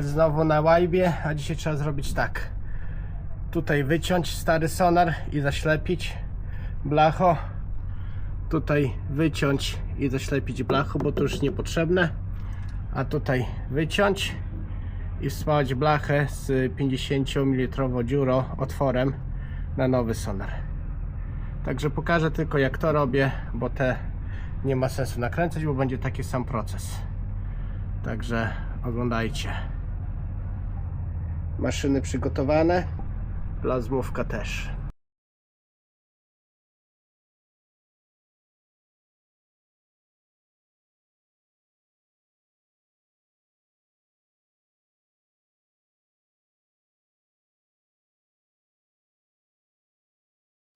Znowu na łajbie, a dzisiaj trzeba zrobić tak. Tutaj wyciąć stary sonar i zaślepić blacho. Tutaj wyciąć i zaślepić blacho, bo to już niepotrzebne. A tutaj wyciąć i wspawać blachę z 50 mm dziuro otworem na nowy sonar. Także pokażę tylko jak to robię, bo te nie ma sensu nakręcać, bo będzie taki sam proces. Także oglądajcie. Maszyny przygotowane, plazmówka też.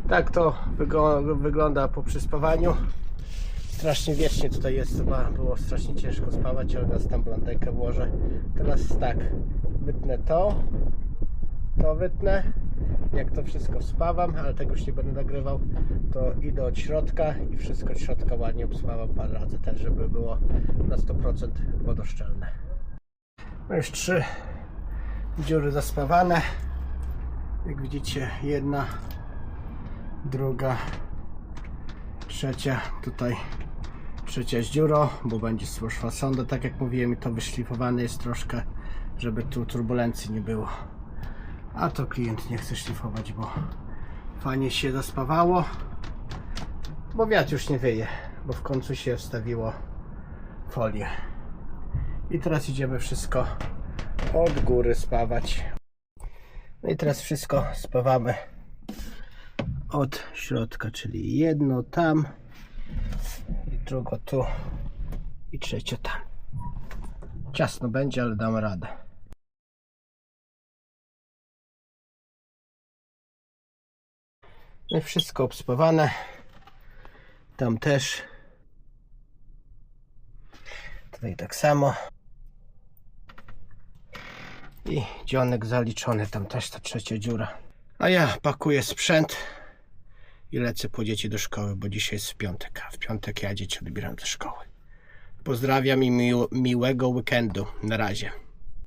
Tak to wygląda po przyspawaniu. Strasznie wiecznie tutaj jest, chyba było strasznie ciężko spawać, ale teraz tam blantekę włożę. Teraz tak, wytnę to, to wytnę. Jak to wszystko spawam, ale tego już nie będę nagrywał, to idę od środka i wszystko od środka ładnie obspawam parę razy też, żeby było na 100% wodoszczelne. No już trzy dziury zaspawane. Jak widzicie, jedna, druga, trzecia tutaj trzecia z dziurą, bo będzie szła sonda, tak jak mówiłem i to wyszlifowane jest troszkę, żeby tu turbulencji nie było. A to klient nie chce szlifować, bo fajnie się zaspawało, bo wiatr już nie wieje, bo w końcu się wstawiło folię. I teraz idziemy wszystko od góry spawać. No i teraz wszystko spawamy od środka, czyli jedno tam drugo tu i trzecie tam. Ciasno będzie, ale dam radę. No i wszystko obspawane. Tam też. Tutaj tak samo. I dzionek zaliczony, tam też ta trzecia dziura. A ja pakuję sprzęt i lecę po dzieci do szkoły, bo dzisiaj jest piątek, a w piątek ja dzieci odbieram do szkoły. Pozdrawiam i mił, miłego weekendu. Na razie.